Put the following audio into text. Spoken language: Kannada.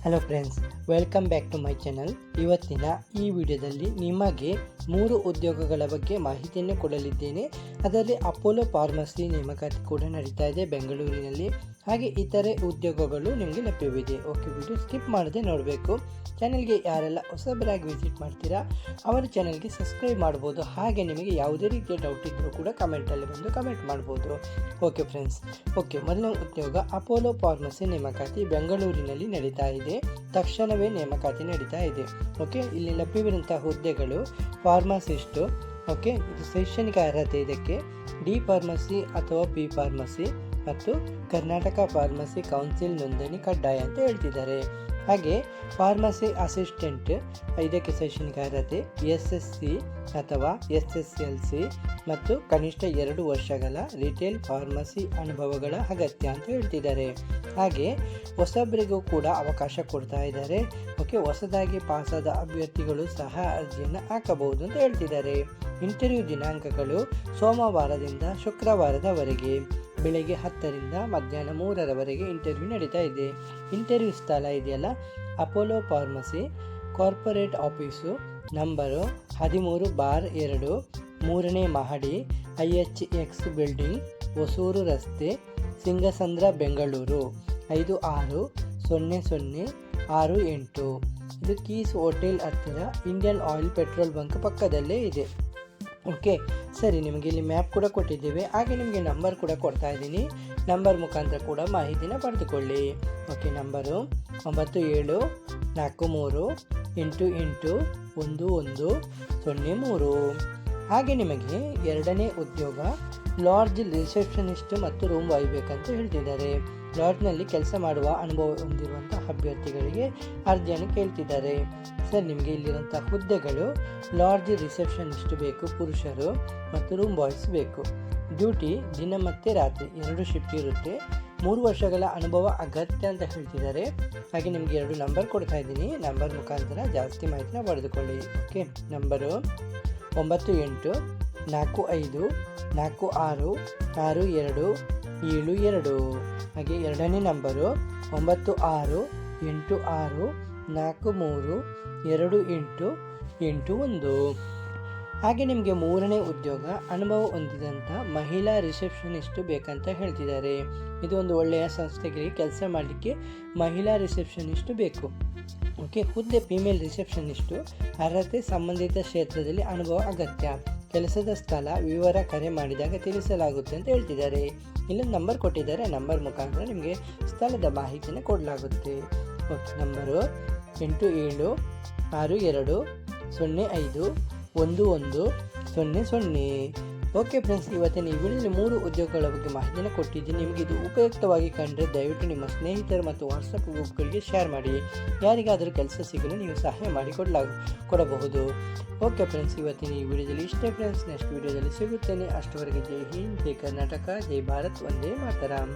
Hello friends welcome back to my channel ಇವತ್ತಿನ ಈ ವಿಡಿಯೋದಲ್ಲಿ ನಿಮಗೆ ಮೂರು ಉದ್ಯೋಗಗಳ ಬಗ್ಗೆ ಮಾಹಿತಿಯನ್ನು ಕೊಡಲಿದ್ದೇನೆ. ಅದರಲ್ಲಿ ಅಪೋಲೋ ಫಾರ್ಮಸಿ ನೇಮಕಾತಿ ಕೂಡ ನಡೀತಾ ಇದೆ ಬೆಂಗಳೂರಿನಲ್ಲಿ. ಹಾಗೆ ಇತರೆ ಉದ್ಯೋಗಗಳು ನಿಮಗೆ ಲಭ್ಯವಿದೆ. ಓಕೆ, ವಿಡಿಯೋ ಸ್ಕಿಪ್ ಮಾಡದೆ ನೋಡಬೇಕು. ಚಾನಲ್ಗೆ ಯಾರೆಲ್ಲ ಹೊಸಬರಾಗಿ ವಿಸಿಟ್ ಮಾಡ್ತೀರಾ, ಅವರ ಚಾನಲ್ಗೆ ಸಬ್ಸ್ಕ್ರೈಬ್ ಮಾಡ್ಬೋದು. ಹಾಗೆ ನಿಮಗೆ ಯಾವುದೇ ರೀತಿಯ ಡೌಟ್ ಇದ್ದರೂ ಕೂಡ ಕಮೆಂಟಲ್ಲಿ ಬಂದು ಕಮೆಂಟ್ ಮಾಡ್ಬೋದು. ಓಕೆ ಫ್ರೆಂಡ್ಸ್ ಓಕೆ, ಮೊದಲ ಉದ್ಯೋಗ ಅಪೋಲೋ ಫಾರ್ಮಸಿ ನೇಮಕಾತಿ ಬೆಂಗಳೂರಿನಲ್ಲಿ ನಡೀತಾ ಇದೆ. ತಕ್ಷಣವೇ ನೇಮಕಾತಿ ನಡೀತಾ ಇದೆ. ಓಕೆ, ಇಲ್ಲಿ ಲಭ್ಯವಿರುವಂತಹ ಹುದ್ದೆಗಳು ಫಾರ್ಮಸಿಸ್ಟು ಓಕೆ ಇದು ಶೈಕ್ಷಣಿಕ ಅರ್ಹತೆ ಇದಕ್ಕೆ. ಡಿ ಫಾರ್ಮಸಿ ಅಥವಾ ಬಿ ಫಾರ್ಮಸಿ ಮತ್ತು ಕರ್ನಾಟಕ ಫಾರ್ಮಸಿ ಕೌನ್ಸಿಲ್ ನೋಂದಣಿ ಕಡ್ಡಾಯ ಅಂತ ಹೇಳ್ತಿದ್ದಾರೆ. ಹಾಗೆ ಫಾರ್ಮಸಿ ಅಸಿಸ್ಟೆಂಟ್ ಇದಕ್ಕೆ ಶೈಕ್ಷಣಿಕ ಅರ್ಹತೆ ಎಸ್ ಎಸ್ ಸಿ ಅಥವಾ ಎಸ್ ಎಸ್ ಎಲ್ ಸಿ ಮತ್ತು ಕನಿಷ್ಠ ಎರಡು ವರ್ಷಗಳ ರಿಟೇಲ್ ಫಾರ್ಮಸಿ ಅನುಭವಗಳ ಅಗತ್ಯ ಅಂತ ಹೇಳ್ತಿದ್ದಾರೆ. ಹಾಗೆ ಹೊಸಬರಿಗೂ ಕೂಡ ಅವಕಾಶ ಕೊಡ್ತಾ ಇದ್ದಾರೆ. ಓಕೆ, ಹೊಸದಾಗಿ ಪಾಸಾದ ಅಭ್ಯರ್ಥಿಗಳು ಸಹ ಅರ್ಜಿಯನ್ನು ಹಾಕಬಹುದು ಅಂತ ಹೇಳ್ತಿದ್ದಾರೆ. ಇಂಟರ್ವ್ಯೂ ದಿನಾಂಕಗಳು ಸೋಮವಾರದಿಂದ ಶುಕ್ರವಾರದವರೆಗೆ. ಬೆಳಗ್ಗೆ ಹತ್ತರಿಂದ ಮಧ್ಯಾಹ್ನ ಮೂರರವರೆಗೆ ಇಂಟರ್ವ್ಯೂ ನಡೀತಾ ಇದೆ. ಇಂಟರ್ವ್ಯೂ ಸ್ಥಳ ಇದೆಯಲ್ಲ? Apollo pharmacy, corporate office, number ಹದಿಮೂರು ಬಾರ್ ಎರಡು, ಮೂರನೇ ಮಹಡಿ, I H X building, Hosur ರಸ್ತೆ, ಸಿಂಗಸಂದ್ರ, ಬೆಂಗಳೂರು. ಐದು ಆರು ಸೊನ್ನೆ ಸೊನ್ನೆ ಆರು ಎಂಟು. ಇದು ಕೀಸ್ ಹೋಟೆಲ್ ಹತ್ತಿರ ಇಂಡಿಯನ್ ಆಯಿಲ್ ಪೆಟ್ರೋಲ್ ಬಂಕ್ ಪಕ್ಕದಲ್ಲೇ ಇದೆ. ಓಕೆ, ಸರಿ, ನಿಮಗೆ ಇಲ್ಲಿ ಮ್ಯಾಪ್ ಕೂಡ ಕೊಟ್ಟಿದ್ದೇವೆ. ಹಾಗೆ ನಿಮಗೆ ನಂಬರ್ ಕೂಡ ಕೊಡ್ತಾ ಇದ್ದೀನಿ. ನಂಬರ್ ಮುಖಾಂತರ ಕೂಡ ಮಾಹಿತಿನ ಪಡೆದುಕೊಳ್ಳಿ. ಓಕೆ ನಂಬರು ಒಂಬತ್ತು ಏಳು, ನಾಲ್ಕು ಮೂರು, ಎಂಟು ಎಂಟು, ಒಂದು ಒಂದು, ಸೊನ್ನೆ ಮೂರು. ಹಾಗೆ ನಿಮಗೆ ಎರಡನೇ ಉದ್ಯೋಗ, ಲಾಡ್ಜ್, ರಿಸೆಪ್ಷನಿಸ್ಟ್ ಮತ್ತು ರೂಮ್ ಒಯ್ಯಬೇಕಂತ ಹೇಳ್ತಿದ್ದಾರೆ. ಲಾಡ್ಜ್ನಲ್ಲಿ ಕೆಲಸ ಮಾಡುವ ಅನುಭವ ಹೊಂದಿರುವಂಥ ಅಭ್ಯರ್ಥಿಗಳಿಗೆ ಅರ್ಜಿಯನ್ನು ಕೇಳ್ತಿದ್ದಾರೆ. ಸರ್, ನಿಮಗೆ ಇಲ್ಲಿರುವಂಥ ಹುದ್ದೆಗಳು, ಲಾಡ್ಜ್ ರಿಸೆಪ್ಷನಿಸ್ಟ್ ಬೇಕು, ಪುರುಷರು ಮತ್ತು ರೂಮ್ ಬಾಯ್ಸ್ ಬೇಕು. ಡ್ಯೂಟಿ ದಿನ ಮತ್ತು ರಾತ್ರಿ, ಎರಡು ಶಿಫ್ಟ್ ಇರುತ್ತೆ. ಮೂರು ವರ್ಷಗಳ ಅನುಭವ ಅಗತ್ಯ ಅಂತ ಹೇಳ್ತಿದ್ದಾರೆ. ಹಾಗೆ ನಿಮಗೆ ಎರಡು ನಂಬರ್ ಕೊಡ್ತಾ ಇದ್ದೀನಿ. ನಂಬರ್ ಮುಖಾಂತರ ಜಾಸ್ತಿ ಮಾಹಿತಿನ ಪಡೆದುಕೊಳ್ಳಿ. ಓಕೆ, ನಂಬರು ಒಂಬತ್ತು ಎಂಟು ನಾಲ್ಕು ಐದು, ನಾಲ್ಕು ಆರು ಆರು ಎರಡು, ಏಳು ಎರಡು. ಹಾಗೆ ಎರಡನೇ ನಂಬರು ಒಂಬತ್ತು ಆರು, ಎಂಟು ಆರು, ನಾಲ್ಕು ಮೂರು, ಎರಡು ಎಂಟು ಎಂಟು ಒಂದು. ಹಾಗೆ ನಿಮಗೆ ಮೂರನೇ ಉದ್ಯೋಗ ಅನುಭವ ಹೊಂದಿದಂಥ ಮಹಿಳಾ ರಿಸೆಪ್ಷನಿಸ್ಟು ಬೇಕಂತ ಹೇಳ್ತಿದ್ದಾರೆ. ಇದು ಒಂದು ಒಳ್ಳೆಯ ಸಂಸ್ಥೆಗೆ ಕೆಲಸ ಮಾಡಲಿಕ್ಕೆ ಮಹಿಳಾ ರಿಸೆಪ್ಷನಿಸ್ಟು ಬೇಕು. ಓಕೆ, ಹುದ್ದೆ ಫಿಮೇಲ್ ರಿಸೆಪ್ಷನಿಸ್ಟು ಅರ್ಹತೆ ಸಂಬಂಧಿತ ಕ್ಷೇತ್ರದಲ್ಲಿ ಅನುಭವ ಅಗತ್ಯ. ಕೆಲಸದ ಸ್ಥಳ ವಿವರ ಕರೆ ಮಾಡಿದಾಗ ತಿಳಿಸಲಾಗುತ್ತೆ ಅಂತ ಹೇಳ್ತಿದ್ದಾರೆ. ಇಲ್ಲೊಂದು ನಂಬರ್ ಕೊಟ್ಟಿದ್ದಾರೆ. ನಂಬರ್ ಮುಖಾಂತರ ನಿಮಗೆ ಸ್ಥಳದ ಮಾಹಿತಿನ ಕೊಡಲಾಗುತ್ತೆ. ಓಕೆ ನಂಬರು ಎಂಟು ಏಳು ಆರು ಎರಡು ಸೊನ್ನೆ ಐದು ಒಂದು ಒಂದು ಸೊನ್ನೆ ಸೊನ್ನೆ. ಓಕೆ ಫ್ರೆಂಡ್ಸ್ ಇವತ್ತಿನ ಈ ವಿಡಿಯೋದಲ್ಲಿ ಮೂರು ಉದ್ಯೋಗಗಳ ಬಗ್ಗೆ ಮಾಹಿತಿಯನ್ನು ಕೊಟ್ಟಿದ್ದೀನಿ. ನಿಮಗೆ ಇದು ಉಪಯುಕ್ತವಾಗಿ ಕಂಡ್ರೆ ದಯವಿಟ್ಟು ನಿಮ್ಮ ಸ್ನೇಹಿತರು ಮತ್ತು ವಾಟ್ಸಪ್ ಗ್ರೂಪ್ಗಳಿಗೆ ಶೇರ್ ಮಾಡಿ. ಯಾರಿಗಾದರೂ ಕೆಲಸ ಸಿಗಲು ನೀವು ಸಹಾಯ ಮಾಡಿ ಕೊಡಲಾಗ ಕೊಡಬಹುದು. ಓಕೆ ಫ್ರೆಂಡ್ಸ್, ಇವತ್ತಿನ ಈ ವಿಡಿಯೋದಲ್ಲಿ ಇಷ್ಟೇ ಫ್ರೆಂಡ್ಸ್. ನೆಕ್ಸ್ಟ್ ವಿಡಿಯೋದಲ್ಲಿ ಸಿಗುತ್ತೇನೆ. ಅಷ್ಟವರೆಗೆ ಜೈ ಹಿಂದ್, ಜೈ ಕರ್ನಾಟಕ, ಜೈ ಭಾರತ್. ಒಂದೇ ಮಾತರಾಮ್